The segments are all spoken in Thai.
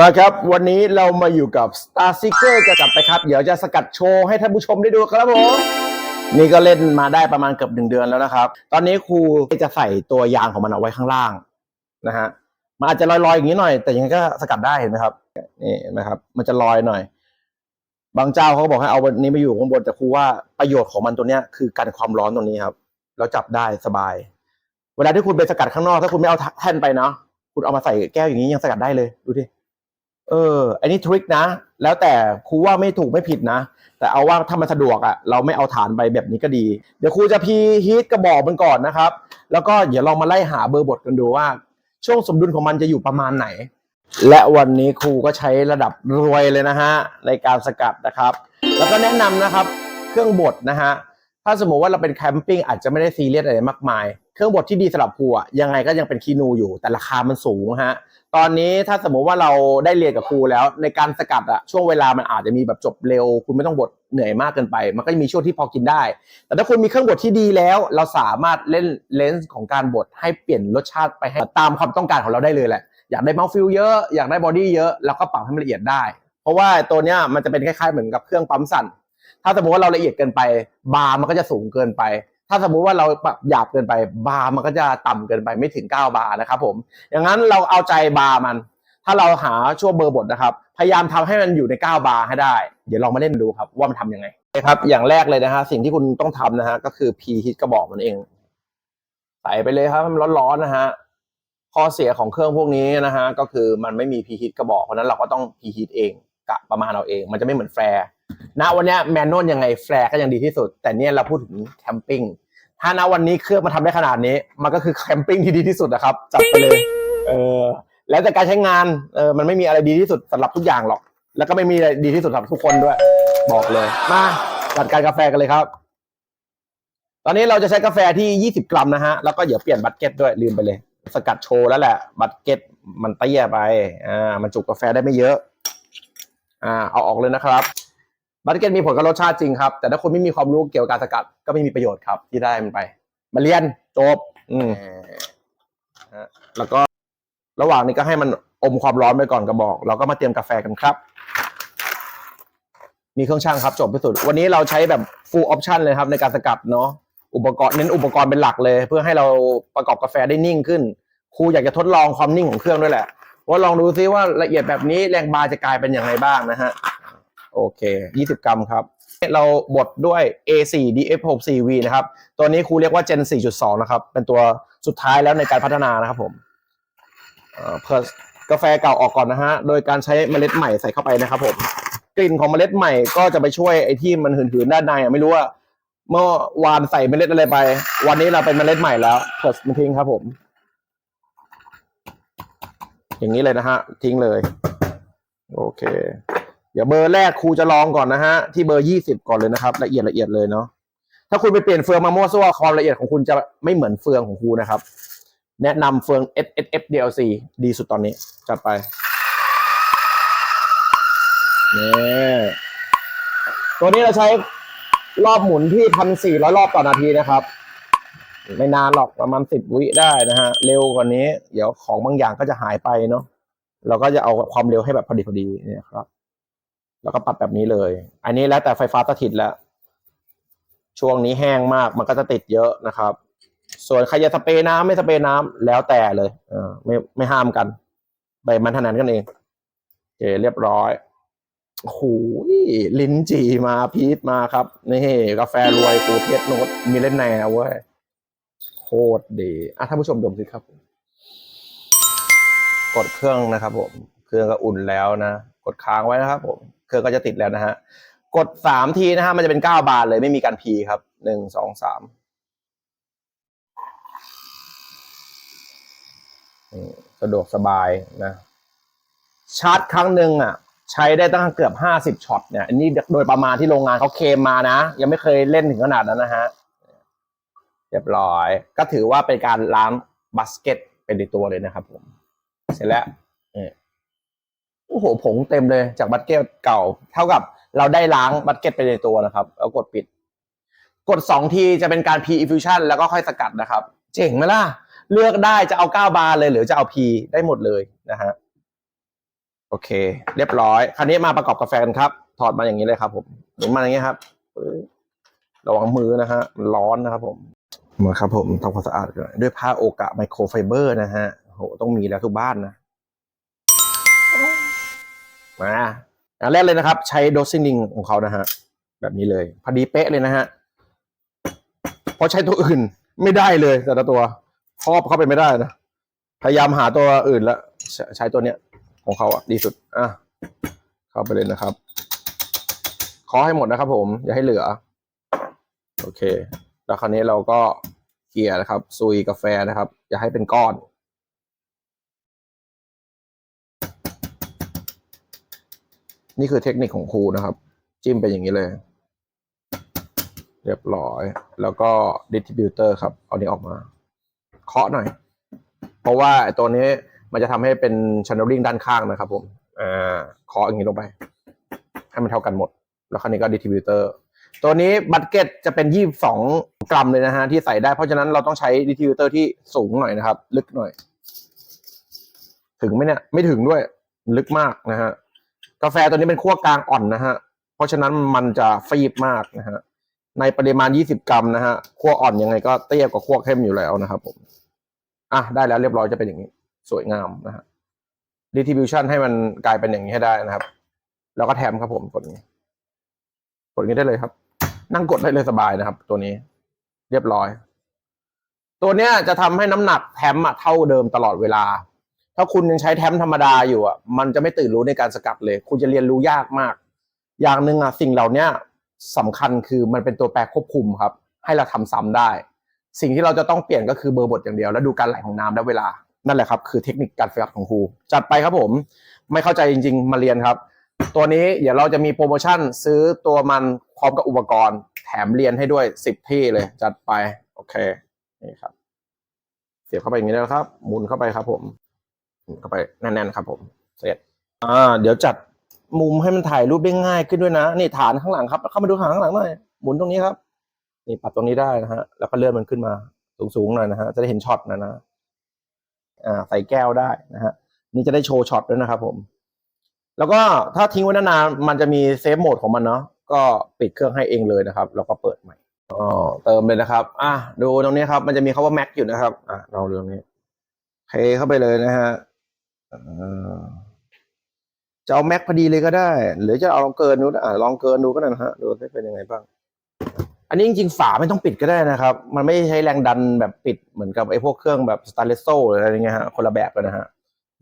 มาครับ วันนี้เรามาอยู่กับ Star Seeker กันกลับไปครับ เดี๋ยวจะสกัดโชว์ให้ท่านผู้ชมได้ดูครับผมนี่ก็เล่นมาได้ประมาณเกือบหนึ่งเดือนแล้วนะครับ ตอนนี้ครูจะใส่ตัวยางของมันเอาไว้ข้างล่างนะฮะมันอาจจะลอยๆอย่างนี้หน่อย แต่ยังไงก็สกัดได้เห็นไหมครับนี่นะครับ มันจะลอยหน่อย บางเจ้าเขาบอกให้เอาวันนี้มาอยู่ข้างบนแต่ครูว่าประโยชน์ของมันตัวเนี้ยคือกันความร้อนตรงนี้ครับแล้วจับได้สบาย เวลาที่คุณไปสกัดข้างนอก ถ้าคุณไม่เอาแท่นไปเนาะคุณเอามาใส่แก้วอย่างนี้ยังสกัดได้เลยดูดิ เออ อันนี้ทริคนะ แล้วแต่ครูว่าไม่ถูกไม่ผิดนะ แต่เอาว่าถ้ามันสะดวกอะ่ะ เราไม่เอาฐานไปแบบนี้ก็ดี เดี๋ยวครูจะพีฮีทกระบอกมันก่อนนะครับ แล้วก็เดี๋ยวลองมาไล่หาเบอร์บทกันดูว่า ช่วงสมดุลของมันจะอยู่ประมาณไหน และวันนี้ครูก็ใช้ระดับรวยเลยนะฮะในการสกัดนะครับ แล้วก็แนะนำนะครับ เครื่องบดนะฮะ ถ้าสมมติว่าเราเป็นแคมปิ้งอาจจะไม่ได้ซีเรียสอะไรมากมาย เครื่องบดที่ดีสำหรับครูอะยังไงก็ยังเป็นคีนูอยู่ แต่ราคามันสูงฮะตอนนี้ถ้าสมมติว่าเราได้เรียนกับครูแล้ว ในการสกัดอะช่วงเวลามันอาจจะมีแบบจบเร็ว คุณไม่ต้องบดเหนื่อยมากเกินไป มันก็จะมีช่วงที่พอกินได้ แต่ถ้าคุณมีเครื่องบดที่ดีแล้ว เราสามารถเล่นเลนส์ของการบดให้เปลี่ยนรสชาติไปให้ตามความต้องการของเราได้เลยแหละอยากได้เมาส์ฟิลเยอะอยากได้บอดี้เยอะเราก็ปรับให้มันละเอียดได้ เพราะว่าตัวเนี้ยมันจะเป็นคล้ายๆเหมือนกับเครื่องปั๊มสั่น ถ้าสมมติว่าเราละเอียดเกินไป บาร์มันก็จะสูงเกินไป ถ้าสมมุติว่าเราปรับหยาบเกินไป บาร์มันก็จะต่ำเกินไปไม่ถึง 9 บาร์นะครับผมอย่างนั้นเราเอาใจบาร์มัน ถ้าเราหาช่วงเบอร์บทนะครับ พยายามทำให้มันอยู่ใน 9 บาร์ให้ได้ เดี๋ยวลองมาเล่นดูครับว่ามันทำยังไงนะครับ อย่างแรกเลยนะฮะสิ่งที่คุณต้องทำนะฮะก็คือพีฮิตกระบอกมันเองใส่ไปเลยครับให้มันร้อนๆนะฮะข้อเสียของเครื่องพวกนี้นะฮะก็คือมันไม่มีพีฮิตกระบอกเพราะฉะนั้นเราก็ต้องพีฮิตเองกะประมาณเราเอง มันจะไม่เหมือนแฟร์ ณวันเนี้ยแมนนวลยังไงแฟร์ก็ยังดีที่สุด แต่เนี่ยเราพูดถึงแคมปิ้งถ้าณวันนี้เครื่องมันทำได้ขนาดนี้ มันก็คือแคมปิ้งที่ดีที่สุดนะครับจัดไปเลยเออแล้วแต่การใช้งานเออมันไม่มีอะไรดีที่สุดสำหรับทุกอย่างหรอก แล้วก็ไม่มีอะไรดีที่สุดสำหรับทุกคนด้วย บอกเลยมาจัดการกาแฟกันเลยครับ ตอนนี้เราจะใช้กาแฟที่ 20 กรัมนะฮะแล้วก็เดี๋ยวเปลี่ยนบัตเก็ตด้วยลืมไปเลย สกัดโชว์แล้วแหละ บัตเก็ตมันเตี้ยไปอ่ามันจุกาแฟได้ไม่เยอะ อ่าเอาออกเลยนะครับ บัตเก็ตมีผลกับรสชาติจริงครับ แต่ถ้าคุณไม่มีความรู้เกี่ยวกับการสกัดก็ไม่มีประโยชน์ครับ ที่ได้มันไป มาเรียนจบ อืมฮะแล้วก็ระหว่างนี้ก็ให้มันอมความร้อนไปก่อนกระบอก เราก็มาเตรียมกาแฟกันครับ มีเครื่องช่างครับจบที่สุด วันนี้เราใช้แบบ full option เลยครับในการสกัดเนาะอุปกรณ์เน้นอุปกรณ์เป็นหลักเลย เพื่อให้เราประกอบกาแฟได้นิ่งขึ้นครูอยากจะทดลองความนิ่งของเครื่องด้วยแหละว่าลองดูซิว่าละเอียดแบบนี้แรงบาร์จะกลายเป็นอย่างไรบ้างนะฮะ โอเค 20 กรัมครับ เราบดด้วย A4 DF64V นะครับ ตัวนี้ครูเรียกว่า Gen 4.2 นะครับ เป็นตัวสุดท้ายแล้วในการพัฒนานะครับผมเพื่อกาแฟเก่าออกก่อนนะฮะ โดยการใช้เมล็ดใหม่ใส่เข้าไปนะครับผม กลิ่นของเมล็ดใหม่ก็จะไปช่วยไอ้ที่มันหืนๆด้านในอะไม่รู้ว่าเมื่อวานใส่เมล็ดอะไรไป วันนี้เราเป็นเมล็ดใหม่แล้วเพิร์มันทิ้งครับผม อย่างนี้เลยนะฮะ ทิ้งเลย โอเค ดี๋ยวเบอร์แรกครูจะลองก่อนนะฮะ ที่เบอร์ยี่สิบก่อนเลยนะครับ ละเอียดละเอียดเลยเนาะถ้าคุณไปเปลี่ยนเฟืองมามั่วซั่วความละเอียดของคุณจะไม่เหมือนเฟืองของครูนะครับ แนะนำเฟือง S S F D L C ดีสุดตอนนี้ จัดไปนี่ตัวนี้เราใช้รอบหมุนที่พันสี่ร้อยรอบต่อนาทีนะครับ ไม่นานหรอกประมาณสิบวิได้นะฮะ เร็วกว่านี้ เดี๋ยวของบางอย่างก็จะหายไปเนาะเราก็จะเอาความเร็วให้แบบพอดีพอดีเนี่ยครับ แล้วก็ปรับแบบนี้เลย อันนี้แล้วแต่ไฟฟ้าสถิตแล้ว ช่วงนี้แห้งมากมันก็จะติดเยอะนะครับ ส่วนใครจะสเปรย์น้ำไม่สเปรย์น้ำแล้วแต่เลยเออไม่ไม่ห้ามกันไปมันถนัดกันเองโอเคเรียบร้อยโอ้โหลิ้นจีมาพีชมาครับ นี่กาแฟรวยกูเพชรโนตมีเล่นแนวเว้ยโคตรดีอะท่านผู้ชมดมสิครับ กดเครื่องนะครับผม เครื่องก็อุ่นแล้วนะ กดค้างไว้นะครับผม เครื่องก็จะติดแล้วนะฮะ กดสามทีนะฮะมันจะเป็นเก้าบาทเลยไม่มีการพีครับหนึ่งสองสามสะดวกสบายนะ ชาร์จครั้งหนึ่งอะ ใช้ได้ตั้งเกือบห้าสิบช็อตเนี่ยอันนี้โดยประมาณที่โรงงานเขาเคมมานะ ยังไม่เคยเล่นถึงขนาดนั้นนะฮะเรียบร้อย ก็ถือว่าเป็นการล้างบาสเกตเป็นในตัวเลยนะครับผม เสร็จแล้วเนี่ย โอ้โหผงเต็มเลยจากบัตเก็ตเก่า เท่ากับเราได้ล้างบัตเก็ตไปในตัวนะครับแล้วกดปิด กดสองทีจะเป็นการ P infusion แล้วก็ค่อยสกัดนะครับ เจ๋งไหมล่ะ เลือกได้จะเอา 9 บาร์เลย หรือจะเอา P ได้หมดเลยนะฮะโอเค เรียบร้อย คราวนี้มาประกอบกาแฟกันครับ ถอดมาอย่างนี้เลยครับ ผมหมุนมาอย่างนี้ครับระวังมือนะฮะมันร้อนนะครับผมมาครับผมทำความสะอาดด้วยผ้าโอกะไมโครไฟเบอร์นะฮะโหต้องมีแล้วทุกบ้านนะ มาอันแรกเลยนะครับ ใช้โดซินิงของเขานะฮะแบบนี้เลยพอดีเป๊ะเลยนะฮะเพราะใช้ตัวอื่นไม่ได้เลย แต่ละตัวครอบเข้าไปไม่ได้นะพยายามหาตัวอื่นแล้วใช้ตัวเนี้ยของเขาอะดีสุดอะเข้าไปเลยนะครับเคาะให้หมดนะครับ ผมอย่าให้เหลือ โอเค แล้วคราวนี้เราก็เกลี่ยนะครับซุยกาแฟนะครับ อย่าให้เป็นก้อน นี่คือเทคนิคของครูนะครับ จิ้มเป็นอย่างนี้เลย เรียบร้อย แล้วก็ดิสติบิวเตอร์ครับ เอานี้ออกมา เคาะหน่อย เพราะว่าตัวนี้มันจะทำให้เป็น channeling ด้านข้างนะครับผมอ่าเคาะอย่างนี้ลงไป ให้มันเท่ากันหมด แล้วคราวนี้ก็ดิสติบิวเตอร์ตัวนี้บัตเก็ตจะเป็น 22 กรัมเลยนะฮะที่ใส่ได้ เพราะฉะนั้นเราต้องใช้ดิสติบิวเตอร์ที่สูงหน่อยนะครับ ลึกหน่อย ถึงไหมเนี่ย ไม่ถึงด้วย ลึกมากนะฮะ กาแฟตัวนี้เป็นคั่วกลางอ่อนนะฮะ เพราะฉะนั้นมันจะฟีบมากนะฮะ ในปริมาณ 20 กรัมนะฮะคั่วอ่อนยังไงก็เตี้ยกว่าคั่วเข้มอยู่แล้วนะครับผม อะได้แล้วเรียบร้อยจะเป็นอย่างนี้ สวยงามนะฮะ distribution ให้มันกลายเป็นอย่างนี้ให้ได้นะครับ แล้วก็แถมครับผมกดนี้ กดนี้ได้เลยครับ นั่งกดได้เลยสบายนะครับ ตัวนี้ เรียบร้อย ตัวเนี้ยจะทำให้น้ำหนักแถมอะเท่าเดิมตลอดเวลา ถ้าคุณยังใช้แท้มธรรมดาอยู่อะมันจะไม่ตื่นรู้ในการสกัดเลย คุณจะเรียนรู้ยากมาก อย่างหนึ่งอะสิ่งเหล่านี้สำคัญคือมันเป็นตัวแปรควบคุมครับ ให้เราทำซ้ำได้ สิ่งที่เราจะต้องเปลี่ยนก็คือเบอร์บทอย่างเดียว แล้วดูการไหลของน้ำและเวลานั่นแหละครับคือเทคนิคการสกัดของครูจัดไปครับผม ไม่เข้าใจจริง ๆ มาเรียนครับ ตัวนี้เดี๋ยวเราจะมีโปรโมชั่นซื้อตัวมันพร้อมกับอุปกรณ์ แถมเรียนให้ด้วยสิบที่เลย จัดไปโอเคนี่ครับเสียบเข้าไปอย่างนี้แล้วครับหมุนเข้าไปครับผม เข้าไปแน่นๆครับผม เสร็จ อ่า เดี๋ยวจัดมุมให้มันถ่ายรูปได้ง่ายขึ้นด้วยนะ นี่ฐานข้างหลังครับ เข้ามาดูฐานข้างหลังหน่อย หมุนตรงนี้ครับ นี่ปรับตรงนี้ได้นะฮะ แล้วก็เลื่อนมันขึ้นมาสูงๆหน่อยนะฮะ จะได้เห็นช็อตนะนะ อ่า ใส่แก้วได้นะฮะ นี่จะได้โชว์ช็อตด้วยนะครับผม แล้วก็ถ้าทิ้งไว้นานๆ มันจะมีเซฟโหมดของมันเนาะ ก็ปิดเครื่องให้เองเลยนะครับ แล้วก็เปิดใหม่อ๋อเติมเลยนะครับ อะ ดูตรงนี้ครับ มันจะมีคาว่า Mac อยู่นะครับ อะเราดูตรงนี้เทเข้าไปเลยนะฮะ จะเอาแม็กพอดีเลยก็ได้ หรือจะเอาลองเกินดูนะอ่าลองเกินดูก็ได้นะฮะดูได้เป็นยังไงบ้าง อันนี้จริงๆฝาไม่ต้องปิดก็ได้นะครับ มันไม่ใช้แรงดันแบบปิดเหมือนกับไอ้พวกเครื่องแบบสตาร์เลสโซหรืออะไรเงี้ยฮะคนละแบบกันนะฮะ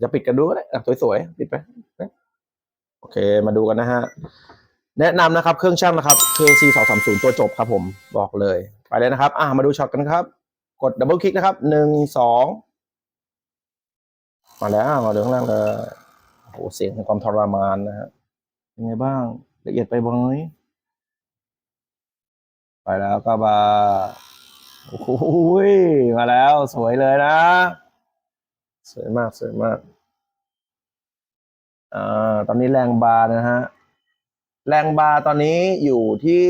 จะปิดกันดูก็ได้สวยๆปิดไปโอเคมาดูกันนะฮะแนะนำนะครับเครื่องช่างนะครับ KC 2 3 0ตัวจบครับผมบอกเลย ไปเลยนะครับ อะมาดูช็อตกันครับ กดดับเบิลคลิกนะครับหนึ่งสอง มาแล้วมาดูข้างล่างเลยโอ้โหเสียงแห่งความทรมานนะฮะเป็นไงบ้าง ละเอียดไปบ้างไหมไปแล้วก็มาโอ้โหมาแล้วสวยเลยนะ สวยมากสวยมากอ่าตอนนี้แรงบาร์นะฮะแรงบาร์ตอนนี้อยู่ที่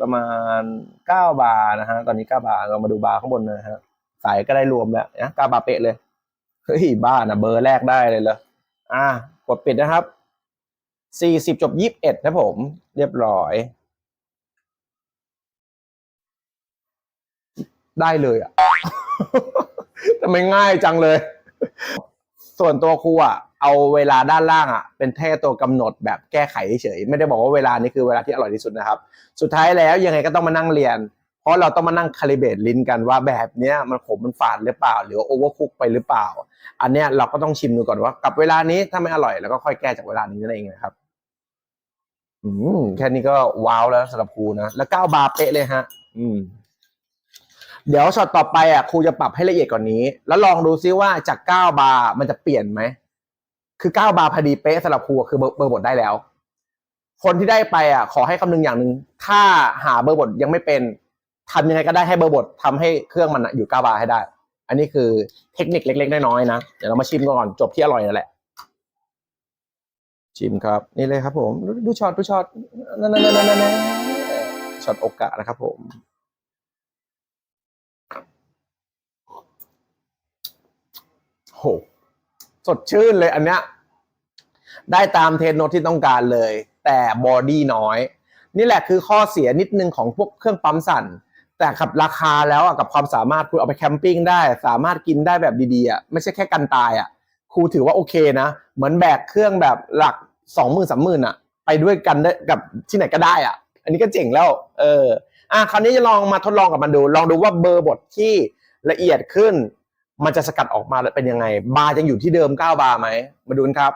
ประมาณเก้าบาร์นะฮะตอนนี้เก้าบาร์เรามาดูบาร์ข้างบนนะฮะสายก็ได้รวมแล้วนะเก้าบาร์เป๊ะเลย เฮ้ยบ้านะเบอร์แรกได้เลยเหรออะกดปิดนะครับสี่สิบจบยี่สิบเอ็ดนะผม เรียบร้อย ได้เลยอะทำไมง่ายจังเลย ส่วนตัวครูอะ เอาเวลาด้านล่างอะ เป็นแค่ตัวกำหนดแบบแก้ไขเฉย ไม่ได้บอกว่าเวลานี้คือเวลาที่อร่อยที่สุดนะครับ สุดท้ายแล้วยังไงก็ต้องมานั่งเรียน ราะเราต้องมานั่งคาลิเบตลิ้นกันว่าแบบเนี้ยมันขมมันฝาดหรือเปล่า หรือโอเวอร์คุกไปหรือเปล่า อันเนี้ยเราก็ต้องชิมดูก่อนว่ากับเวลานี้ถ้าไม่อร่อยแล้วก็ค่อยแก้จากเวลานี้นั่นเองนะครับอืมแค่นี้ก็ว้าวแล้วสำหรับครูนะแล้วเก้าบาเป๊ะเลยฮะ อืม เดี๋ยวช็อตต่อไปอะครูจะปรับให้ละเอียดกว่านนี้ แล้วลองดูซิว่าจากเก้าบาร์มันจะเปลี่ยนไหมคือเก้าบาร์พอดีเป๊ะสำหรับครูคือเบอร์เบอร์บทได้แล้ว คนที่ได้ไปอะ ขอให้คำนึงอย่างหนึ่งถ้าหาเบอร์บทยังไม่เป็น ทำยังไงก็ได้ให้เบอร์บททำให้เครื่องมันอยู่ก้าบาให้ได้ อันนี้คือเทคนิคเล็กๆน้อยๆนะ เดี๋ยวเรามาชิมก่อนจบที่อร่อยนั่นแหละ ชิมครับ นี่เลยครับ ผมดูช็อตดูช็อตนั่นนั่นนั่นช็อตโอกะนะครับ ผม โห สดชื่นเลยอันเนี้ยได้ตามเทนโนที่ต้องการเลย แต่บอดี้น้อย นี่แหละคือข้อเสียนิดนึงของพวกเครื่องปั๊มสั่น แต่กับราคาแล้วอะกับความสามารถคุณเอาไปแคมปิ้งได้ สามารถกินได้แบบดีๆอะไม่ใช่แค่กันตายอะครูถือว่าโอเคนะ เหมือนแบกเครื่องแบบหลักสองหมื่นสามหมื่นอะ ไปด้วยกันได้กับที่ไหนก็ได้อะ อันนี้ก็เจ๋งแล้ว เอออะคราวนี้จะลองมาทดลองกับมันดู ลองดูว่าเบอร์บทที่ละเอียดขึ้น มันจะสกัดออกมาเป็นยังไง บาร์ยังอยู่ที่เดิม9บาร์ไหมมาดูนครับ